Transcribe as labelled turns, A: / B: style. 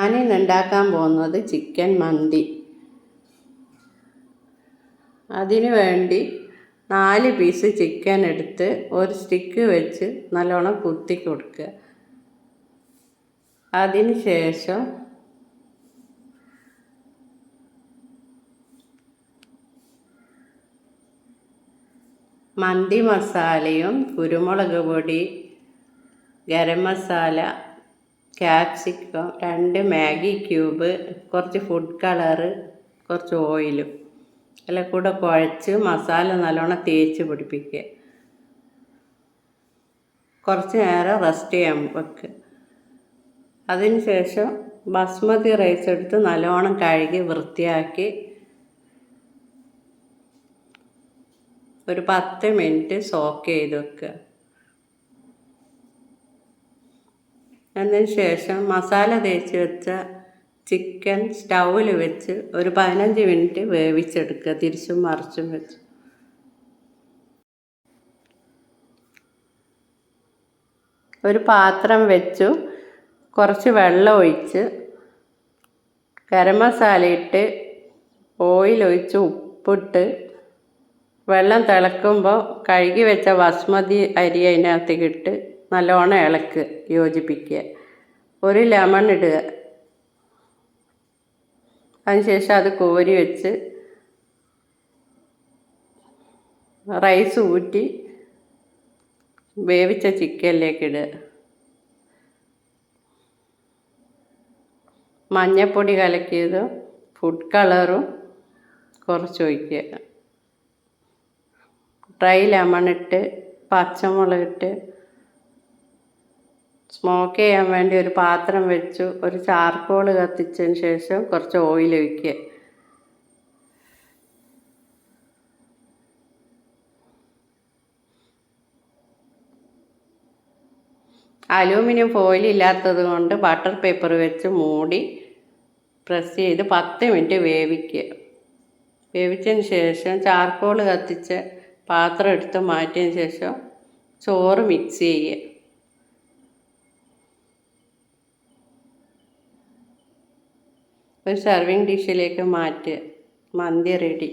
A: ഞാനിന്ന് ഉണ്ടാക്കാൻ പോകുന്നത് ചിക്കൻ മന്തി. അതിനു വേണ്ടി നാല് പീസ് ചിക്കൻ എടുത്ത് ഒരു സ്റ്റിക്ക് വെച്ച് നല്ലോണം കുത്തി കൊടുക്കുക. അതിന് ശേഷം മന്തി മസാലയും കുരുമുളക് പൊടി ഗരം മസാല ക്യാപ്സിക്കം രണ്ട് മാഗി ക്യൂബ് കുറച്ച് ഫുഡ് കളറ് കുറച്ച് ഓയിലും. എല്ലാം കൂടെ കുഴച്ച് മസാല നല്ലോണം തേച്ച് പിടിപ്പിക്കുക. കുറച്ച് നേരം റെസ്റ്റ് ചെയ്യാൻ വെക്കുക അതിന് ശേഷം ബസ്മതി റൈസ് എടുത്ത് നല്ലോണം കഴുകി വൃത്തിയാക്കി ഒരു പത്ത് മിനിറ്റ് സോക്ക് ചെയ്ത് വെക്കുക അതിന് ശേഷം മസാല തേച്ച് വെച്ച ചിക്കൻ സ്റ്റൗവിൽ വെച്ച് ഒരു പതിനഞ്ച് മിനിറ്റ് വേവിച്ചെടുക്കുക തിരിച്ചും മറിച്ചും വെച്ച്. ഒരു പാത്രം വെച്ചു. കുറച്ച് വെള്ളം ഒഴിച്ച് ഗരം മസാല ഇട്ട് ഓയിൽ ഒഴിച്ച് ഉപ്പിട്ട് വെള്ളം തിളക്കുമ്പോൾ കഴുകി വെച്ച ബസ്മതി അരി അതിനകത്തേക്ക് ഇട്ട് നല്ലോണം ഇളക്ക് യോജിപ്പിക്കുക. ഒരു ലെമൺ ഇടുക. അതിനുശേഷം അത് കോരി വെച്ച് റൈസ് ഊറ്റി വേവിച്ച ചിക്കനിലേക്ക് ഇടുക. മഞ്ഞപ്പൊടി കലക്കിയതും ഫുഡ് കളറും കുറച്ച് ഒഴിക്കുക. ഡ്രൈ ലെമൺ ഇട്ട് പച്ചമുളകിട്ട് സ്മോക്ക് ചെയ്യാൻ വേണ്ടി ഒരു പാത്രം വെച്ചു ഒരു ചാർക്കോൾ കത്തിച്ചതിന് ശേഷം കുറച്ച് ഓയിൽ ഒഴിക്കുക. അലൂമിനിയം ഫോയിൽ ഇല്ലാത്തത് കൊണ്ട് ബട്ടർ പേപ്പർ വെച്ച് മൂടി പ്രസ് ചെയ്ത് പത്ത് മിനിറ്റ് വേവിക്കുക. വേവിച്ചതിന് ശേഷം ചാർക്കോൾ കത്തിച്ച് പാത്രം എടുത്ത് മാറ്റിയതിന് ശേഷം ചോറ് മിക്സ് ചെയ്യുക. ഒരു സെർവിങ് ഡിഷിലേക്ക് മാറ്റുക മന്തി റെഡി